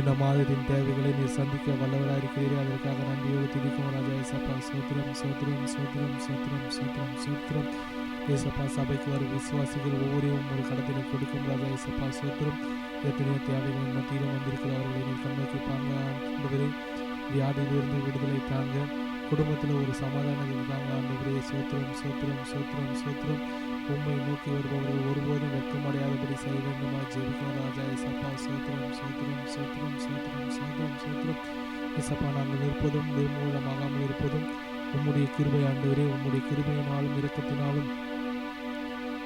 இந்த மாதத்தின் தேவைகளை நீ சந்திக்க வல்லவராக இருக்கிறீரே. அதற்காக நன்றியோடு துதிக்கும் ராஜா இசப்பா சோத்திரம் சோத்திரம் சோத்திரம் சோத்திரம் சோத்திரம் சோத்திரம். ஏசப்பா சபைக்கு வரும் விசுவாசிகள் ஒவ்வொருவரும் ஒரு கடத்தில கொடுக்கும் ராஜா இசப்பா சோத்திரம். எத்தனையோ தேவைகள் மத்தியிலும் வந்திருக்கிறவர்களை நீ கண்ணோக்கி பாங்க ஆண்டவரே வியாதியிலிருந்து விடுதலை தாங்க. குடும்பத்தில் ஒரு சமாதானம் இருந்தாங்க. ஆண்டவரே சோத்திரம் சோத்திரம் சோத்திரம் சோத்திரம். உம்மை நோக்கி வருபவர்கள் ஒருபோதும் வெட்கமடையாதபடி செய்ய வேண்டுமா? ஜெபிக்கும் ராஜா இசப்பா. சோத்திரம் சோத்திரம் சோத்திரம் சோத்திரம் சோத்திரம் சோத்திரம். இசப்பா நாங்கள் இருப்பதும் நிர்மூலமாகாமல் இருப்பதும் உம்முடைய கிருபை ஆண்டவரே உம்முடைய கிருபையினாலும் இரக்கத்தினாலும்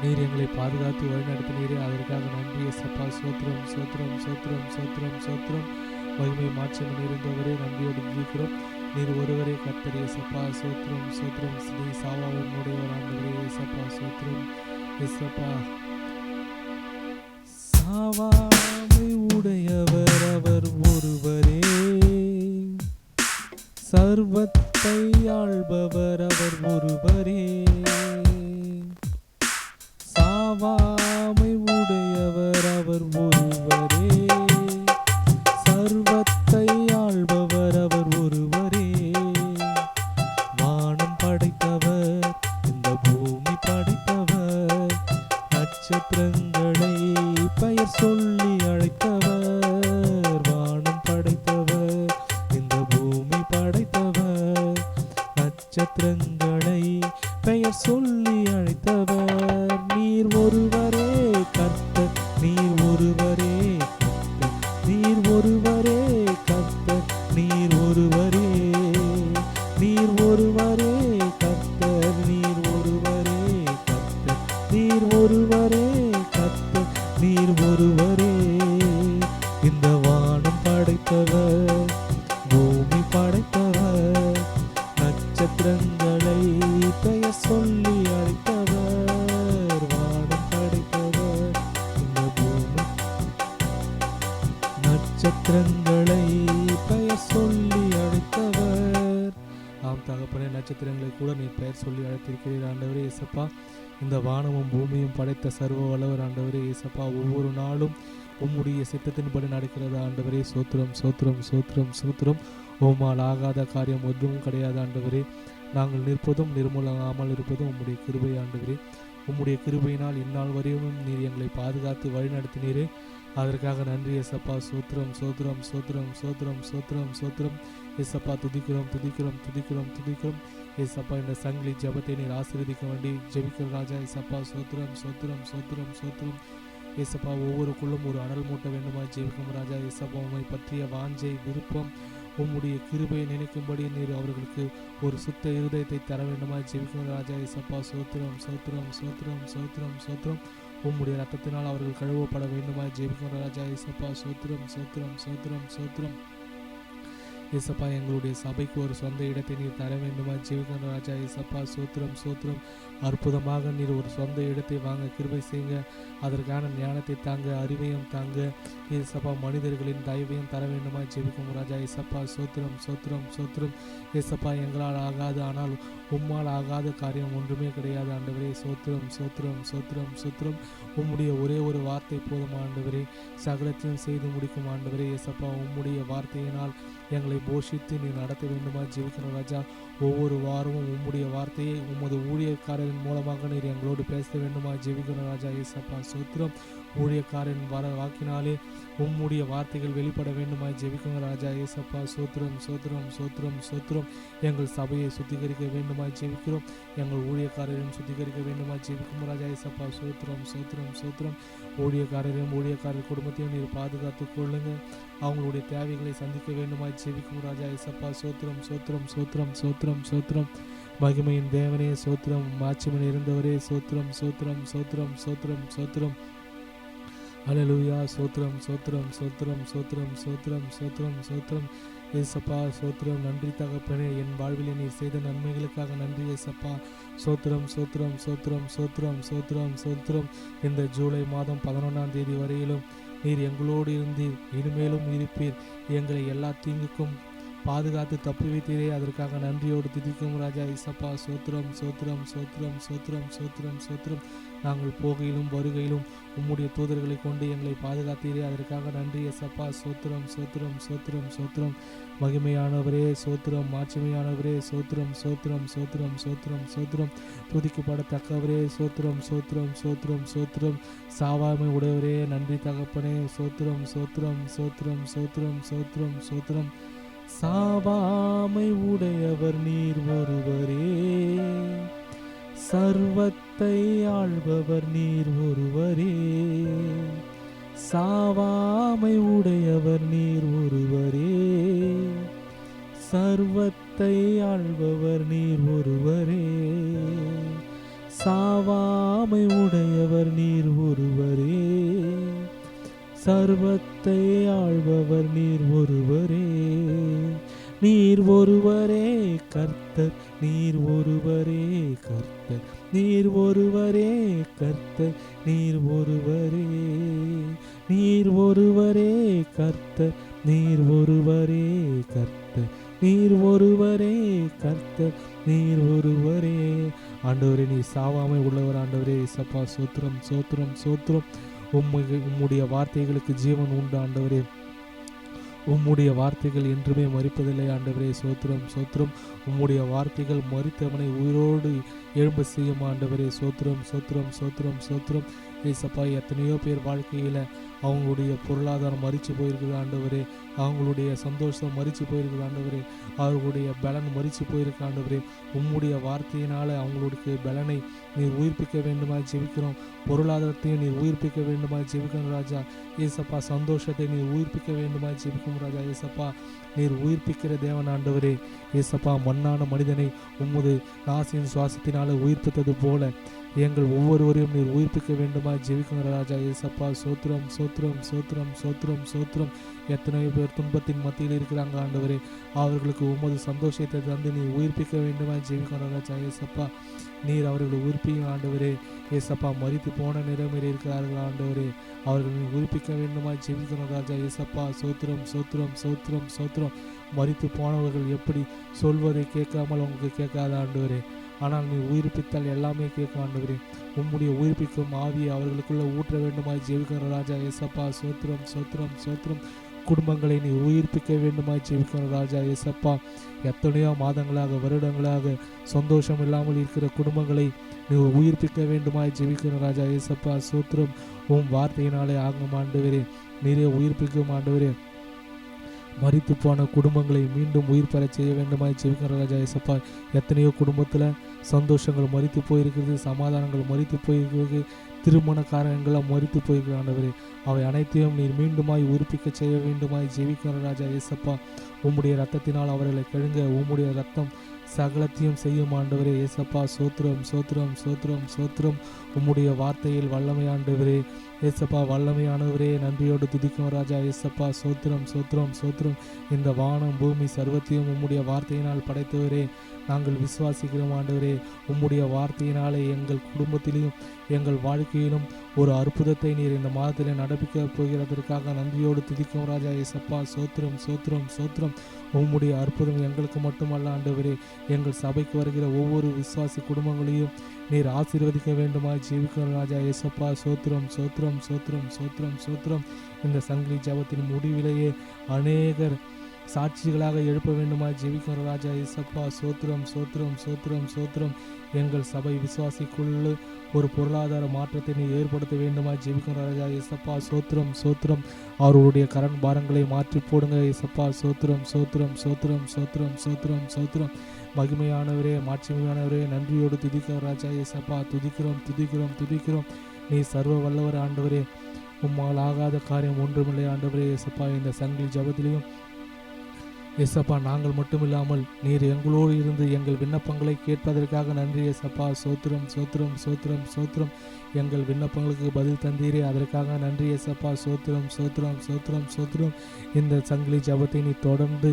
நீர் எங்களை பாதுகாத்து வழிநடத்தினீரே. அதற்காக நன்றி ஏசப்பா சோத்திரம் சோத்திரம் சோத்திரம் சோத்திரம் சோத்திரம். வலிமை மாற்றம் இருந்தவரே நன்றியோடு இருக்கிறோம் நீர் ஒருவரே கர்த்தர் ஏசப்பா சோத்ரம் சோத்ரம் ஸ்ரீ சாவாவும் உடையவர் ஆண்டவரே ஏசப்பா சோத்திரம் ஏசப்பா சாவாமை உடையவர் அவர் ஒருவரே. சர்வத்தை ஆள்பவர் அவர் ஒருவரே. சாவா பூமி படைத்தவர் நட்சத்திரங்களை பெயர் சொல்லி தகப்பனே நட்சத்திரங்களை கூட நீ பெயர் சொல்லி அழைத்திருக்கிறீர். ஆண்டவரே இயேசப்பா இந்த வானமும் பூமியும் படைத்த சர்வ வல்லவர் ஆண்டவரே இயேசப்பா ஒவ்வொரு நாளும் உம்முடைய சித்தத்தின்படி நடக்கிறது. ஆண்டவரே சோத்திரம் சோத்திரம் சோத்திரம் சோத்திரம். உம்மால் ஆகாத காரியம் ஒன்றும் கிடையாது ஆண்டவரே. நாங்கள் நிற்பதும் நிர்மூலமாமல் இருப்பதும் உம்முடைய கிருபை ஆண்டவரே. உம்முடைய கிருபையினால் இந்நாள் வரையும் நீர் எங்களை பாதுகாத்து வழிநடத்தினீரே. அதற்காக நன்றி எசப்பா சோத்ரம் சோத்திரம் சோத்திரம் சோத்திரம் சோத்திரம் சோத்திரம். எசப்பா துதிக்கிறோம் துதிக்கிறோம் துதிக்கிறோம் துதிக்கிறோம். எசப்பா இந்த சங்கிலி ஜபத்தை நீர் ஆசீர்வதிக்க வேண்டி ஜெபிக்கிற ராஜா. எசப்பா சோத்திரம் சோத்திரம் சோத்திரம் சோத்திரம். ஒவ்வொரு ஒவ்வொருக்குள்ளும் ஒரு அனல் மூட்ட வேண்டுமா ஜெபிக்கும் ராஜா. எசப்பா உம்மை பற்றிய வாஞ்சை விருப்பம் உம்முடைய கிருபையை நினைக்கும்படி நீர் அவர்களுக்கு ஒரு சுத்த இருதயத்தை தர வேண்டுமா ஜெபிக்கும் ராஜா. எசப்பா சோத்திரம் சோத்திரம் சோத்திரம் சோத்திரம் சோத்திரம். உம்முடைய ரத்தத்தினால் அவர்கள் கழுவப்பட வேண்டுமா ஜெபிக்கும் ராஜா இசப்பா சோத்திரம் சோத்திரம் சோத்திரம் சோத்திரம். ஏசப்பா எங்களுடைய சபைக்கு ஒரு சொந்த இடத்தை நீர் தர வேண்டுமா? ஜெபிக்கிற ராஜா ஏசப்பா சூத்திரம் சோத்திரம். அற்புதமாக நீர் ஒரு சொந்த இடத்தை வாங்க கிருபை செய்யுங்க. அதற்கான ஞானத்தை தாங்க அறிவையும் தாங்க. ஏசப்பா மனிதர்களின் தயவையும் தர வேண்டுமா? ஜெபிக்கும் ராஜா ஏசப்பா சோத்திரம் சோத்திரம் சோத்திரம். ஏசப்பா எங்களால் ஆகாது ஆனால் உம்மால் ஆகாத காரியம் ஒன்றுமே கிடையாது ஆண்டவரே. சோத்திரம் சோத்திரம் சோத்திரம் சோத்திரம். உம்முடைய ஒரே ஒரு வார்த்தை போதும் ஆண்டவரே? சகலத்தையும் செய்து முடிக்கும் ஆண்டவரே. ஏசப்பா உம்முடைய வார்த்தையினால் எங்களை போஷித்து நீ நடத்த வேண்டுமா? ஜெபிக்கிற ராஜா ஒவ்வொரு வாரமும் உம்முடைய வார்த்தையை உமது ஊழியக்காரரின் மூலமாக நீர் எங்களோடு பேச வேண்டுமா? ஜெபிக்கிற ராஜா ஏசப்பா சோத்திரம். ஊழியக்காரன் வர வாக்கினாலே உம்முடைய வார்த்தைகள் வெளிப்பட வேண்டுமாய் ஜெபிக்குங்க ராஜா ஏசப்பா. சோத்திரம் சோத்திரம் சோத்திரம் சோத்திரம். எங்கள் சபையை சுத்திகரிக்க வேண்டுமாய் ஜெபிக்கிறோம். எங்கள் ஊழியக்காரரையும் சுத்திகரிக்க வேண்டுமா ஜெபிக்கும் ராஜா ஏசப்பா. சோத்திரம் சோத்திரம் சோத்திரம். ஊழியக்காரரையும் ஊழியக்காரர் குடும்பத்தையும் நீர் பாதுகாத்து கொள்ளுங்க அவங்களுடைய தேவைகளை சந்திக்க வேண்டுமாய் ஜெபிக்கும் ராஜா ஏசப்பா. சோத்திரம் சோத்திரம் சோத்திரம் சோத்திரம் சோத்திரம். மகிமையின் தேவனே சோத்திரம். மாட்சிமன் இருந்தவரே சோத்திரம் சோத்திரம் சோத்திரம் சோத்திரம் சோத்திரம். அலலுயா சோத்திரம் சோத்திரம் சோத்திரம் சோத்திரம் சோத்திரம் சோத்திரம் சோத்திரம் ஏசப்பா சோத்திரம். நன்றி தகப்பனே. என் வாழ்வில் நீர் செய்த நன்மைகளுக்காக நன்றி ஏசப்பா. சோத்திரம் சோத்திரம் சோத்திரம் சோத்திரம் சோத்திரம் சோத்திரம். இந்த ஜூலை மாதம் பதினொன்றாம் தேதி வரையிலும் நீர் எங்களோடு இருந்தீர். இனிமேலும் இருப்பீர். எங்களை எல்லா தீங்குக்கும் பாதுகாத்து தப்பி வைத்தீரே. அதற்காக நன்றியோடு திதிக்கும் ராஜா இசப்பா சோத்திரம் சோத்திரம் சோத்திரம் சோத்திரம் சோத்திரம் சோத்திரம். நாங்கள் போகையிலும் வருகையிலும் உம்முடைய தூதர்களை கொண்டு எங்களை பாதுகாத்தீரே அதற்காக நன்றி எசப்பா சோத்திரம் சோத்திரம் சோத்திரம் சோத்திரம் மகிமையானவரே சோத்திரம் மாட்சிமையானவரே சோத்திரம் சோத்திரம் சோத்திரம் சோத்திரம் சோத்திரம் துதிக்கப்படத்தக்கவரே சோத்திரம் சோத்திரம் சோத்திரம் சோத்திரம் சாவாமை உடையவரே நன்றி தகப்பனே சோத்திரம் சோத்திரம் சோத்திரம் சோத்திரம் சோத்திரம் சோத்திரம் சாவாமை உடையவர் நீர் ஒருவரே சர்வத்தை ஆள்பவர் நீர் ஒருவரே. சாவாமை உடையவர் நீர் ஒருவரே. சர்வத்தை ஆள்பவர் நீர் ஒருவரே. சாவாமை உடையவர் நீர் ஒருவரே. சர்வத்தை ஆள்பவர் நீர் ஒருவரே. நீர் ஒருவரே கர்த்தர் நீர் ஒருவரே கர்த்தர் நீர் ஒருவரே கர்த்தர் நீர் ஒருவரே நீர் ஒருவரே கர்த்தர் நீர் ஒருவரே கர்த்தர் நீர் ஒருவரே கர்த்தர் நீர் ஒருவரே. ஆண்டவரே நீ சாவாமை உள்ளவர் ஆண்டவரே சப்பா சோத்திரம் சோத்திரம் சோத்திரம். உம்மை உம்முடைய வார்த்தைகளுக்கு ஜீவன் உண்டு ஆண்டவரே. உம்முடைய வார்த்தைகள் என்றுமே மறிப்பதில்லை ஆண்டவரே. சோத்திரம் சோத்திரம். உம்முடைய வார்த்தைகள் மறித்தவனை உயிரோடு எழும்ப செய்யும் ஆண்டவரே. சோத்திரம் சோத்திரம் சோத்திரம் சோத்திரம். ஏசப்பா எத்தனையோ பேர் வாழ்க்கையில் அவங்களுடைய பொருளாதாரம் மறித்து போயிருக்குது ஆண்டவரே. அவங்களுடைய சந்தோஷம் மறித்து போயிருக்குது ஆண்டவரே. அவர்களுடைய பலன் மறித்து போயிருக்கு ஆண்டவரே. உம்முடைய வார்த்தையினால் அவங்களுக்கு பலனை நீர் உயிர்ப்பிக்க வேண்டுமா ஜெபிக்கிறோம். பொருளாதாரத்தையும் நீர் உயிர்ப்பிக்க வேண்டுமா ஜெபிக்கணும் ராஜா. ஏசப்பா சந்தோஷத்தை நீர் உயிர்ப்பிக்க வேண்டுமா ஜெபிக்கும் ராஜா. ஏசப்பா நீர் உயிர்ப்பிக்கிற தேவன் ஆண்டவரே. ஏசப்பா மண்ணான மனிதனை உம்முது நாசியின் சுவாசத்தினால உயிர்ப்பித்தது போல எங்கள் ஒவ்வொருவரையும் நீர் உயிர்ப்பிக்க வேண்டுமா? ஜெபிக்கிற ராஜா ஏசப்பா சோத்திரம் சோத்திரம் சோத்திரம் சோத்திரம் சோத்திரம். எத்தனையோ பேர் துன்பத்தின் மத்தியில் இருக்கிறாங்க ஆண்டவரே. அவர்களுக்கு உமது சந்தோஷத்தை தந்து நீ உயிர்ப்பிக்க வேண்டுமா? ஜெபிக்கிற ராஜா ஏசப்பா நீர் அவர்களை உயிர்ப்பியும் ஆண்டவரே. ஏசப்பா மறித்து போன நிலைமையில் இருக்கிறார்கள் ஆண்டவரே. அவர்கள் நீ உயிர்ப்பிக்க வேண்டுமா? ஜெபிக்கணும் ராஜா ஏசப்பா சோத்திரம் சோத்திரம் சோத்திரம் சோத்திரம். மறித்து போனவர்கள் எப்படி சொல்வதை கேட்காமல் உங்களுக்கு கேட்காத ஆண்டவரே. ஆனால் நீ உயிர்ப்பித்தால் எல்லாமே கேட்க ஆண்டவரே. உம்முடைய உயிர்ப்பிக்கும் ஆவியை அவர்களுக்குள்ள ஊற்ற வேண்டுமாய் ஜெயிக்கிற ராஜா எசப்பா சோத்திரம் சோத்திரம் சோத்திரம். குடும்பங்களை நீ உயிர்ப்பிக்க வேண்டுமாய் ஜெபிக்கிற ராஜா எசப்பா எத்தனையோ மாதங்களாக வருடங்களாக சந்தோஷம் இல்லாமல் இருக்கிற குடும்பங்களை நீ உயிர்ப்பிக்க வேண்டுமாய் ஜெபிக்கிற ராஜா ஏசப்பா. சோத்திரம் உன் வார்த்தையினாலே ஆகும் ஆண்டவரே. நீரே உயிர்ப்பிக்கும் ஆண்டவரே. மறித்து போன குடும்பங்களை மீண்டும் உயிர் பெறச் செய்ய வேண்டுமாய் ஜெபிக்கிற ராஜா ஏசப்பா எத்தனையோ குடும்பத்தில் சந்தோஷங்கள் மறித்து போயிருக்கிறது சமாதானங்கள் மறித்து போயிருக்கிறது திருமண காரணங்களாக மறித்து போயிருக்கிற ஆண்டவரே அவை அனைத்தையும் நீர் மீண்டுமாய் உயிர்ப்பிக்க செய்ய வேண்டுமாய் ஜெபிக்கிற ராஜா ஏசப்பா உம்முடைய ரத்தத்தினால் அவர்களை கழுங்க உம்முடைய ரத்தம் சகலத்தையும் செய்யும் ஆண்டவரே ஏசப்பா சோத்திரம் சோத்திரம் சோத்திரம் சோத்திரம். உம்முடைய வார்த்தையில் வல்லமை ஆண்டவரே ஏசப்பா வல்லமையானவரே நன்றியோடு துதிக்கும் ராஜா ஏசப்பா. சோத்திரம் சோத்திரம் சோத்திரம். இந்த வானம் பூமி சர்வத்தையும் உம்முடைய வார்த்தையினால் படைத்தவரே. நாங்கள் விசுவாசிக்கிறோம் ஆண்டவரே. உம்முடைய வார்த்தையினாலே எங்கள் குடும்பத்திலும் எங்கள் வாழ்க்கையிலும் ஒரு அற்புதத்தை நீர் இந்த மாதத்திலே நடப்பிக்க போகிறதற்காக நன்றியோடு துதிக்கும் ராஜா ஏசப்பா. சோத்திரம் சோத்திரம் சோத்திரம். உம்முடைய அற்புதம் எங்களுக்கு மட்டுமல்ல ஆண்டவரே. எங்கள் சபைக்கு வருகிற ஒவ்வொரு விசுவாசி குடும்பங்களையும் நீர் ஆசீர்வதிக்க வேண்டுமா ஜீவிக்கிற ராஜா ஏசப்பா. சோத்திரம் சோத்திரம் சோத்திரம் சோத்திரம் சோத்திரம். இந்த சங்கிலி ஜபத்தின் முடிவிலேயே அநேகர் சாட்சிகளாக எழுப்ப வேண்டுமா ஜெபிக்கிற ராஜா ஏசப்பா. சோத்திரம் சோத்திரம் சோத்திரம் சோத்திரம். எங்கள் சபை விசுவாசிக்குள்ள ஒரு பொருளாதார மாற்றத்தை நீ ஏற்படுத்த வேண்டுமா ஜெபிக்கும் ராஜா ஏசப்பா சோத்திரம் சோத்திரம். அவர்களுடைய கரண் பாரங்களை மாற்றி போடுங்க ஏசப்பா சோத்திரம் சோத்திரம் சோத்திரம் சோத்திரம் சோத்திரம் சோத்திரம். மகிமையானவரே மாட்சிமையானவரே நன்றியோடு துதிக்கிற ராஜா ஏசப்பா துதிக்கிறோம் துதிக்கிறோம் துதிக்கிறோம். நீ சர்வ வல்லவர் ஆண்டவரே உம்மால் ஆகாத காரியம் ஒன்றுமில்லை ஆண்டவரே ஏசப்பா இந்த சங்கிலி ஜபத்திலையும் எசப்பா நாங்கள் மட்டுமில்லாமல் நீர் எங்களோடு இருந்து எங்கள் விண்ணப்பங்களை கேட்பதற்காக நன்றி எசப்பா சோத்திரம் சோத்திரம் சோத்திரம் சோத்திரம் எங்கள் விண்ணப்பங்களுக்கு பதில் தந்தீரே அதற்காக நன்றி எசப்பா சோத்திரம் சோத்திரம் சோத்திரம் சோத்திரம் இந்த சங்கிலி ஜபத்தை நீ தொடர்ந்து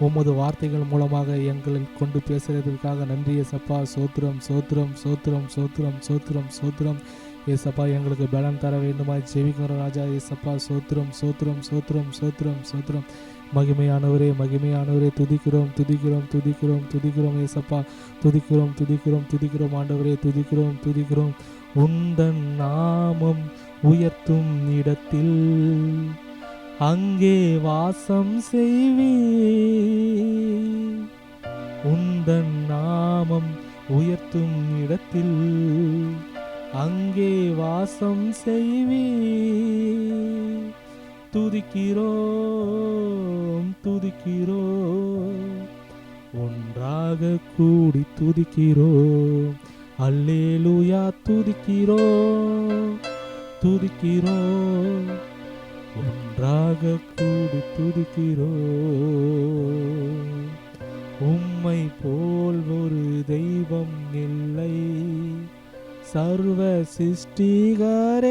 உமது வார்த்தைகள் மூலமாக எங்களை கொண்டு பேசுகிறதற்காக நன்றி எசப்பா சோத்திரம் சோத்திரம் சோத்திரம் சோத்திரம் சோத்திரம் சோத்திரம் ஏசப்பா எங்களுக்கு பலன் தர வேண்டுமா ஜெபிக்கிறோம் ராஜா ஏசப்பா சோத்திரம் சோத்திரம் சோத்திரம் சோத்திரம் சோத்திரம் மகிமையானவரே மகிமையானவரே துதிக்கிறோம் துதிக்கிறோம் துதிக்கிறோம் துதிக்கிறோம் ஏசப்பா துதிக்கிறோம் துதிக்கிறோம் துதிக்கிறோம் ஆண்டவரே துதிக்கிறோம் துதிக்கிறோம். உந்தன் நாமம் உயர்த்தும் இடத்தில் அங்கே வாசம் செய்வே உந்தன் நாமம் உயர்த்தும் இடத்தில் அங்கே வாசம் செய்வே துதிக்கிறோம் துதிக்கிறோம். ஒன்றாக கூடி துதிக்கிறோம். அல்லேலூயா துதிக்கிறோம் துதிக்கிறோம். ஒன்றாக கூடி துதிக்கிறோம். உம்மை போல் ஒரு தெய்வம் இல்லை. சர்வ சிருஷ்டிகரே.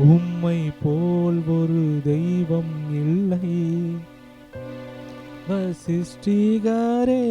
உம்மை போல் ஒரு தெய்வம் இல்லை. வசிஷ்டிகாரே.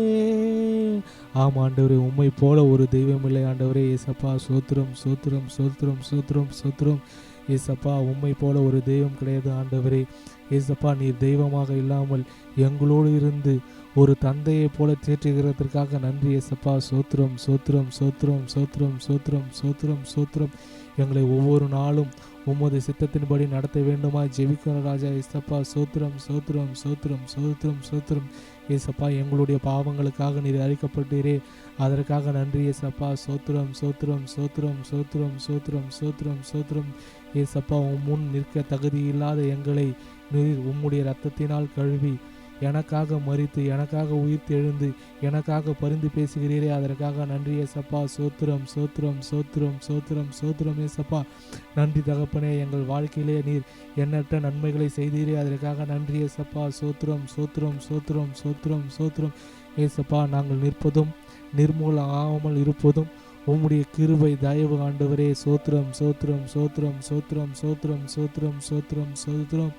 ஆம் ஆண்டவரே உம்மை போல ஒரு தெய்வம் இல்லை. ஆண்டவரே ஏசப்பா சோத்திரம் சோத்திரம் சோத்திரம் சோத்திரம் சோத்திரம். ஏசப்பா உம்மை போல ஒரு தெய்வம் கிடையாது ஆண்டவரே. ஏசப்பா நீர் தெய்வமாக இல்லாமல் எங்களோடு இருந்து ஒரு தந்தையை போல தேற்றுகிறதற்காக நன்றி ஏசப்பா. சோத்திரம் சோத்திரம் சோத்திரம் சோத்திரம் சோத்திரம் சோத்திரம் சோத்திரம். எங்களை ஒவ்வொரு நாளும் உமது சித்தத்தின்படி நடத்த வேண்டுமா ஜெபிக்கிற ராஜா இசப்பா சோத்திரம் சோத்திரம் சோத்திரம் சோத்திரம் சோத்திரம். ஏசப்பா எங்களுடைய பாவங்களுக்காக நீர் அழிக்கப்பட்டீரே. அதற்காக நன்றி ஏசப்பா. சோத்திரம் சோத்திரம் சோத்திரம் சோத்திரம் சோத்திரம் சோத்திரம் சோத்திரம். ஏசப்பா உம் முன் நிற்க தகுதி இல்லாத எங்களை நீர் உம்முடைய இரத்தத்தினால் கழுவி எனக்காக மறித்து எனக்காக உயிர்த்தெழுந்து எனக்காக பரிந்து பேசுகிறீரே அதற்காக நன்றி ஏசப்பா சோத்திரம் சோத்திரம் சோத்திரம் சோத்திரம் சோத்திரம் ஏசப்பா நன்றி தகப்பனே எங்கள் வாழ்க்கையிலே நீர் எண்ணற்ற நன்மைகளை செய்தீரே அதற்காக நன்றி ஏசப்பா சோத்திரம் சோத்திரம் சோத்திரம் சோத்திரம் சோத்திரம் ஏசப்பா நாங்கள் நிற்பதும் நிர்மூலம் ஆகாமல் இருப்பதும் உம்முடைய கிருபை தயவு ஆண்டவரே சோத்திரம் சோத்திரம் சோத்திரம் சோத்திரம் சோத்திரம் சோத்திரம் சோத்திரம் சோத்திரம்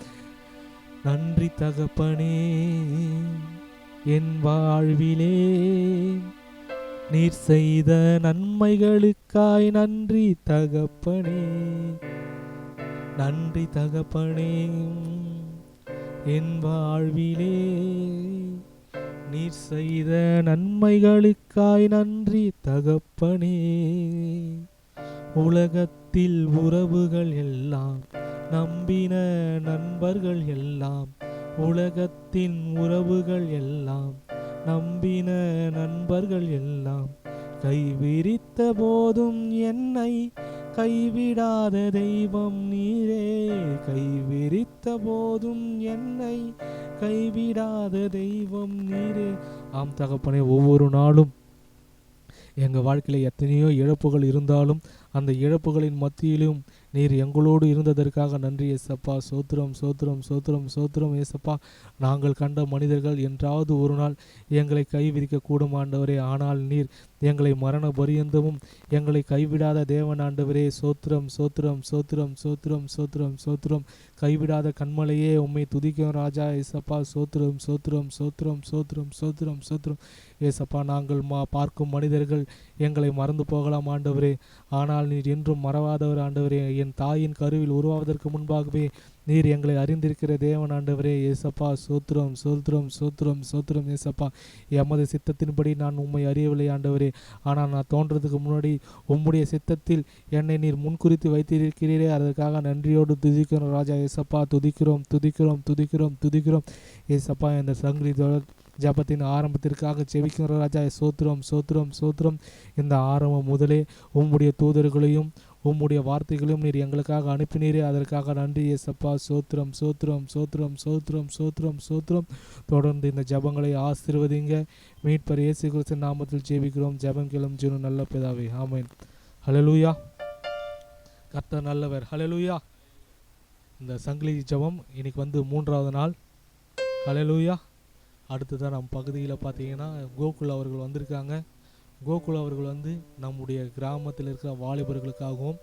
நன்றி தகப்பனே என் வாழ்விலே நீர் செய்த நன்மைகளுக்காய் நன்றி தகப்பனே. நன்றி தகப்பனே என் வாழ்விலே நீர் செய்த நன்மைகளுக்காய் நன்றி தகப்பனே. உலகத்தில் உறவுகள் எல்லாம் நம்பின நண்பர்கள் எல்லாம் உலகத்தின் உறவுகள் எல்லாம் நம்பின நண்பர்கள் எல்லாம் கைவிரித்த போதும் என்னை கைவிடாத தெய்வம் நீரே. கைவிரித்த போதும் என்னை கைவிடாத தெய்வம் நீரே. ஆம் தகப்பனே ஒவ்வொரு நாளும் எங்கள் வாழ்க்கையில் எத்தனையோ இழப்புகள் இருந்தாலும் அந்த இழப்புகளின் மத்தியிலும் நீர் எங்களோடு இருந்ததற்காக நன்றி ஏசப்பா சோத்திரம் சோத்திரம் சோத்திரம் சோத்திரம் ஏசப்பா நாங்கள் கண்ட மனிதர்கள் என்றாவது ஒரு நாள் எங்களை கைவிரிக்க கூடும் ஆண்டவரே ஆனால் நீர் எங்களை மரண பரியந்தமும் எங்களை கைவிடாத தேவன் ஆண்டவரே சோத்திரம் சோத்திரம் சோத்திரம் சோத்திரம் சோத்திரம் சோத்திரம் கைவிடாத கண்மலையே உம்மை துதிக்கும் ராஜா ஏசப்பா சோத்திரம் சோத்திரம் சோத்திரம் சோத்திரம் சோத்திரம் சோத்திரம் ஏசப்பா நாங்கள் மா பார்க்கும் மனிதர்கள் எங்களை மறந்து போகலாம் ஆண்டவரே ஆனால் நீர் என்றும் மறவாதவர் ஆண்டவரே. என் தாயின் கருவில் உருவாவதற்கு முன்பாகவே நீர் எங்களை அறிந்திருக்கிற தேவன் ஆண்டவரே. ஏசப்பா சோத்ரம் சோத்ரம் சோத்ரம் சோத்ரம் ஏசப்பா. எமது சித்தத்தின்படி நான் உம்மை அறியவில்லை ஆண்டவரே. ஆனால் நான் தோன்றதுக்கு முன்னாடி உம்முடைய சித்தத்தில் என்னை நீர் முன்குறித்து வைத்திருக்கிறீரே. அதற்காக நன்றியோடு துதிக்கிறோம் ராஜா ஏசப்பா. துதிக்கிறோம் துதிக்கிறோம் துதிக்கிறோம் துதிக்கிறோம். ஏசப்பா இந்த சங்கிலி தொடர் ஜபத்தின் ஆரம்பத்திற்காக செவிக்கிற ராஜா சோத்திரம் சோத்திரம் சோத்திரம். இந்த ஆரம்பம் முதலே உம்முடைய தூதர்களையும் உம்முடைய வார்த்தைகளையும் நீர் எங்களுக்காக அனுப்பினீரே. அதற்காக நன்றி ஏசப்பா சோத்திரம் சோத்திரம் சோத்திரம் சோத்திரம் சோத்திரம் சோத்திரம். தொடர்ந்து இந்த ஜபங்களை ஆசீர்வதிங்க. மீட்பர் இயேசு கிறிஸ்து நாமத்தில் ஜெபிக்கிறோம். ஜெபம் கிளம் ஜீனு நல்ல பிதாவே. ஆமேன். ஹலலூயா கர்த்தர் நல்லவர். ஹலலூயா இந்த சங்கிலி ஜபம் இன்னைக்கு வந்து மூன்றாவது நாள். ஹலலூயா அடுத்ததான் நம்ம பகுதியில் பார்த்தீங்கன்னா கோகுல் அவர்கள் வந்திருக்காங்க. கோகுல் அவர்கள் வந்து நம்முடைய கிராமத்தில் இருக்கிற வாலிபர்களுக்காகவும்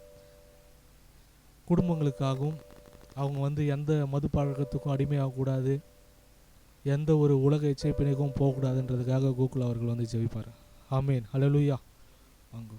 குடும்பங்களுக்காகவும் அவங்க வந்து எந்த மது பழக்கத்துக்கும் அடிமையாகக்கூடாது எந்த ஒரு உலக இச்சைப்பினைக்கும் போகக்கூடாதுன்றதுக்காக கோகுல் அவர்கள் வந்து ஜெபிப்பார். ஆமேன். லூயா வாங்க.